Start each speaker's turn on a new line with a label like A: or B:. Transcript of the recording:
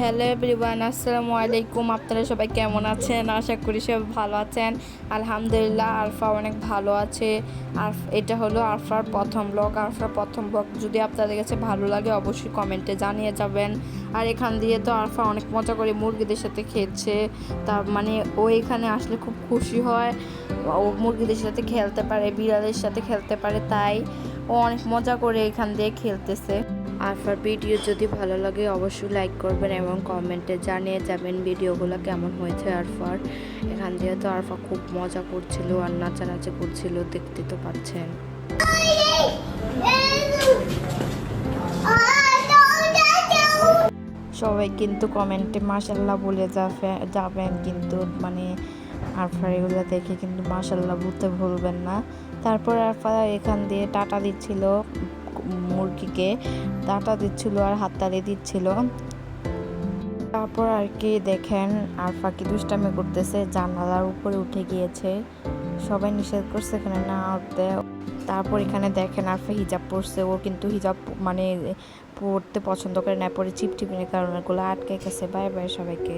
A: Hello everyone আসসালামু আলাইকুম। আপনারা সবাই কেমন আছেন? আশা করি সব ভালো আছেন। আলহামদুলিল্লাহ, আরফা অনেক ভালো আছে। আর এটা হলো আরফার প্রথম ব্লগ আরফার প্রথম ব্লগ যদি আপনাদের কাছে ভালো লাগে, অবশ্যই কমেন্টে জানিয়ে যাবেন। আর এখান দিয়ে তো আরফা অনেক মজা করে মুরগিদের সাথে খেলছে। তার মানে ও এখানে আসলে খুব খুশি হয়। ও মুরগিদের সাথে খেলতে পারে, বিড়ালের সাথে খেলতে পারে, তাই ও অনেক মজা করে এখান দিয়ে খেলতেছে। আরফার ভিডিও যদি ভালো লাগে অবশ্যই লাইক করবেন এবং কমেন্টে জানিয়ে যাবেন ভিডিওগুলো কেমন হয়েছে আরফার। এখান দিয়ে তো আরফা খুব মজা করছিল আর নাচানাচি করছিল, দেখতে তো পাচ্ছেন। সবাই কিন্তু কমেন্টে মাসাল্লাহ বলে যাবে- যাবেন কিন্তু মানে আরফার এগুলো দেখে কিন্তু মাসাল্লাহ বলতে ভুলবেন না। তারপর আরফা এখান দিয়ে টাটা দিচ্ছিল। মুরগিকে টাটা দিচ্ছিল আর হাততালি দিচ্ছিল। তারপর আর কি দেখেন, আরফা কি দুষ্টামি করতেছে, জানালার উপরে উঠে গিয়েছে। সবাই নিষেধ করছে এখানে, না উঠতে তারপর এখানে দেখেন আরফা হিজাব পরছে, ও কিন্তু হিজাব মানে পরতে পছন্দ করে না, পরে চিপটিপিনের কারণে গুলো আটকে গেছে। বাই বাই সবাইকে।